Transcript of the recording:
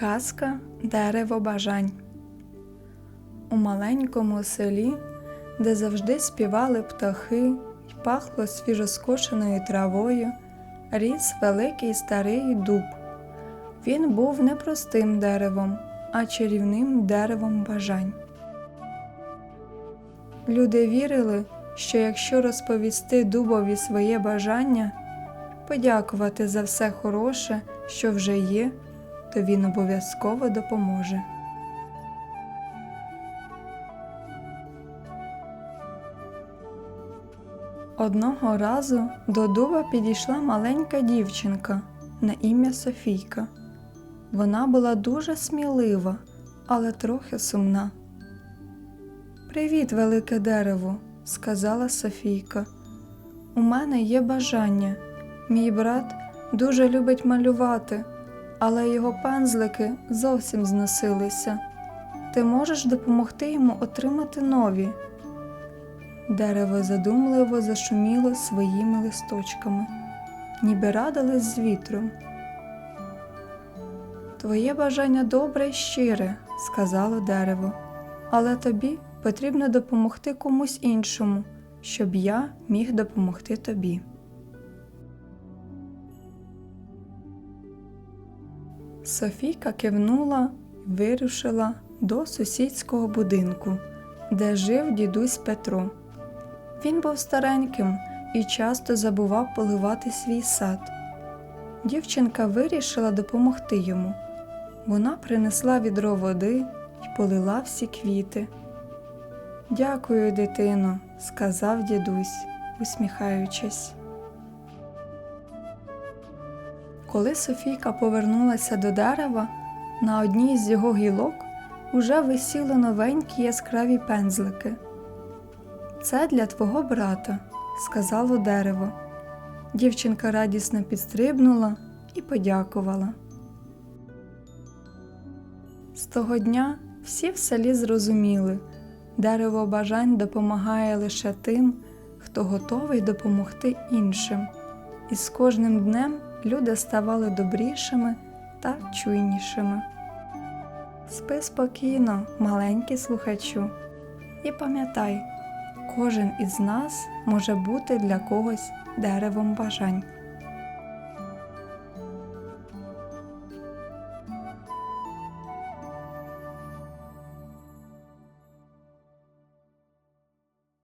Казка Дерево бажань. У маленькому селі, де завжди співали птахи й пахло свіжоскошеною травою, ріс великий старий дуб. Він був не простим деревом, а чарівним деревом бажань. Люди вірили, що якщо розповісти дубові своє бажання, подякувати за все хороше, що вже є, то він обов'язково допоможе. Одного разу до дуба підійшла маленька дівчинка на ім'я Софійка. Вона була дуже смілива, але трохи сумна. Привіт, велике дерево, сказала Софійка. У мене є бажання. Мій брат дуже любить малювати, але його пензлики зовсім зносилися. Ти можеш допомогти йому отримати нові. Дерево задумливо зашуміло своїми листочками, ніби радилось з вітром. Твоє бажання добре й щире, сказало дерево, але тобі потрібно допомогти комусь іншому, щоб я міг допомогти тобі. Софійка кивнула і вирушила до сусідського будинку, де жив дідусь Петро. Він був стареньким і часто забував поливати свій сад. Дівчинка вирішила допомогти йому. Вона принесла відро води і полила всі квіти. Дякую, дитино, сказав дідусь, усміхаючись. Коли Софійка повернулася до дерева, на одній з його гілок уже висіли новенькі яскраві пензлики. Це для твого брата, сказало дерево. Дівчинка радісно підстрибнула і подякувала. З того дня всі в селі зрозуміли, дерево бажань допомагає лише тим, хто готовий допомогти іншим, і з кожним днем люди ставали добрішими та чуйнішими. Спи спокійно, маленький слухачу, і пам'ятай, кожен із нас може бути для когось деревом бажань.